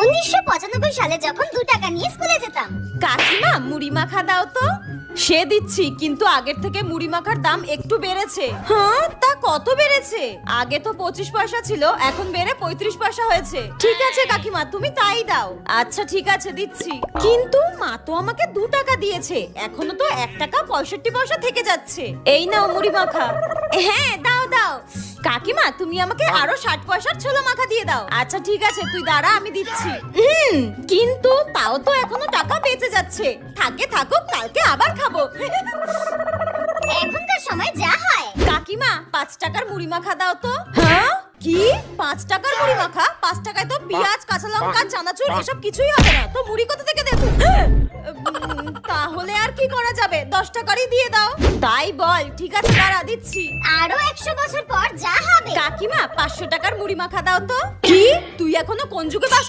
উনিশশো পঁচানব্বই সালে যখন দু টাকা নিয়ে স্কুলে যেতাম। কাকিমা, মুড়ি মাখা দাও তো। সে দিচ্ছি, কিন্তু আগের থেকে মুড়ি মাখার দাম একটু বেড়েছে। হ্যাঁ তা কত বেড়েছে? আগে তো পঁচিশ পয়সা ছিল, এখন বেড়ে পঁয়ত্রিশ পয়সা হয়েছে। ঠিক আছে কাকিমা, তুমি তাই দাও। আচ্ছা ঠিক আছে, দিচ্ছি। কিন্তু মা তো আমাকে দু টাকা দিয়েছে, এখনও তো এক টাকা পঁয়ষট্টি পয়সা থেকে যাচ্ছে। এই নাও মুড়ি মাখা। হ্যাঁ দাও। কাকিমা তুমি আমাকে আরও ষাট পয়সার ছোলা মাখা দিয়ে দাও। আচ্ছা ঠিক আছে তুই দাঁড়া আমি দিচ্ছি। হুম কিন্তু তাও তো এখনও টাকা বেঁচে যাচ্ছে। থাকে থাকুক কালকে আবার খাব। এখনকার সময় যা হয়। কাকিমা পাঁচ টাকার মুড়ি মাখা দাও তো। হ্যাঁ? কি? পাঁচ টাকার মুড়ি মাখা? পাঁচ টাকায় তো পেঁয়াজ কাঁচা লঙ্কা চানাচুর এসব কিছুই হবে না। তো মুড়ি তাহলে আর কি করা যাবে? দশ টাকারই দিয়ে দাও। তাই বল ঠিক আছে দাঁড়া দিচ্ছি। আরও একশো বছর পর যা হবে। কাকিমা পাঁচশো টাকার মুড়ি মাখা দাও তো। কি? তুই এখনও কোন যুগে বাস